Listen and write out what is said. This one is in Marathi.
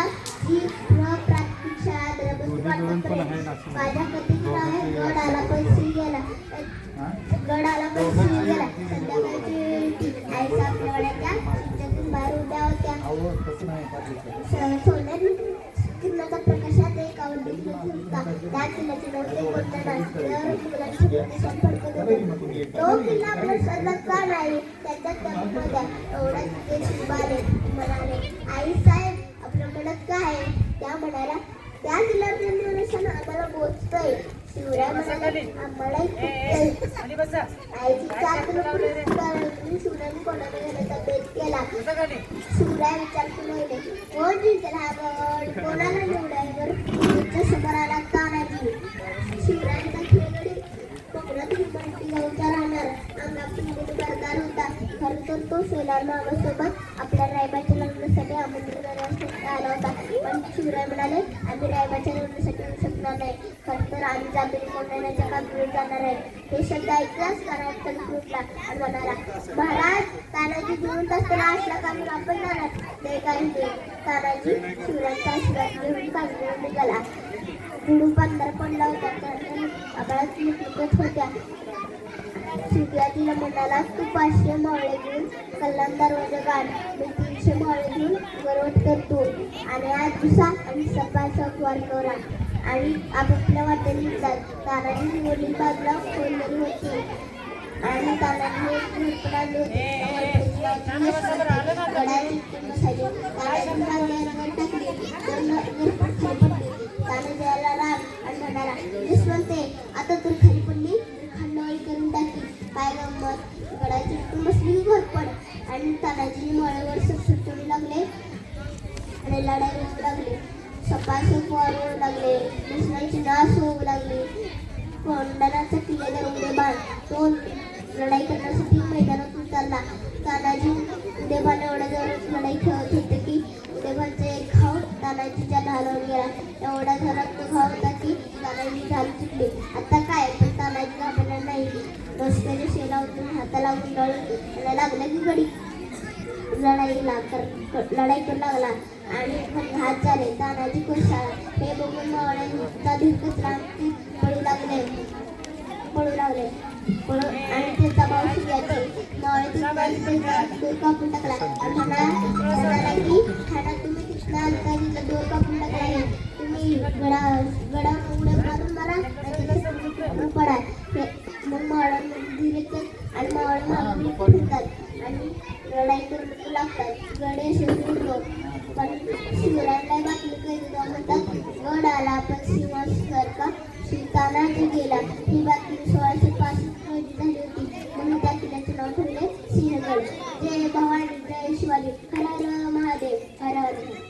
माझ्या प्राथमिक शाळा कथित आहे गड आला पण गेला गड आला पण सी गेला संध्याकाळची वेळ बाहेर उभ्या होत्या सोन्यात प्रकाशात एक आवडली होता त्या किल्ल्याचे मुलांची फडकत होते तो किल्ला आपल्या का नाही त्याच्या त्यामध्ये एवढा तिथे शिवाले म्हणाले आई साहेब आपल्या मनात काय? त्या म्हणाल्या त्या निशाण आम्हाला पोचतोय शिवराय म्हणाले आम्हाला आईची शिवरायांनी कोणाला घेण्याचा बेत केला. शिवराय विचारतो राहिले कोण जिंकला? कोणाला निवडायवर तर तो सोलार मामासोबत आपल्या रायबाच्या लग्नासाठी आमंत्रण आला होता पण शिवराय म्हणाले आम्ही रायबाच्या लग्नासाठी येऊ शकणार नाही खरं तर आम्ही जामीन कोंढण्याच्या कामावर जाणार आहे हे शब्द ऐकलाच कारण तडक आणि म्हणाला महाराज तानाजी जिवंत असताना असला कामी आपण जाणार ते काय ते तानाजी शिवरायांचा आशीर्वाद घेऊन बाजूला निघाला गुडू पंधरा पडला होता त्यानंतर आकाळात होत्या सुरुवातीला म्हणाला तू पाचशे मावळे घेऊन कल्याण दरवाजा काढ मी तीनशे मावळे घेऊन वरवट करतो. आणि आज दुसा आणि सपाचा वार करा. आणि आपापल्या वाटेने जात तानाजी वडील बाजूला खोललेली होती. आणि तानाजी तानाजी टाकली. तर घरपट राग आणि म्हणाला यशवंते आता तर आणि तानाजी मळ्यावर सुटसुटू लागले आणि लढाई होऊ लागली. सपासप वाढवू लागले. दुसऱ्याची नाश होऊ लागली. कोंढाणाचा किल्ले उडे तो लढाई करण्यासाठी मैदानात उतरला. तानाजी उदेबान एवढ्या जवळ लढाई खेळत होते की उदेबानचा एक घाव तानाजीच्या ढालावर गेला. एवढा घरात तो घाव होता की तानाजी ढाल चुकले. आता काय? पण तानाजी घाबरणार नाही. रस्त्याने शेला उतरून हाताला गुंडाळून त्याला लागलं की गडी. लढाईला कर लढाई करू लागला. आणि हात झाले तानाजी कोसळला हे बघून मावळ्यांचा धीरकचरा ती पळू लागले. पळू लागले. पळू आणि त्याचा भाऊ याचे मावळे कापून टाकला. म्हणाला की ठाणा तुम्ही कृष्णा अंताजीचा दोर कापून टाकला तुम्ही गडा गडा उड्या मारून मारा आणि पडा. हे- मग मावळ्यांमध्ये धीरकच आणि मावळे मागे लढाई करू लागतात गणेश असे पण शिवरायांना बातमी कळली म्हणतात गड आला पण सिंहासर का तानाजी गेला ही बातमी सोळाशे पासष्ट रोजी झाली होती म्हणून त्या किल्ल्याचे नाव ठरले सिंहगड जय भवानी जय शिवाजी हर हर महादेव हर हर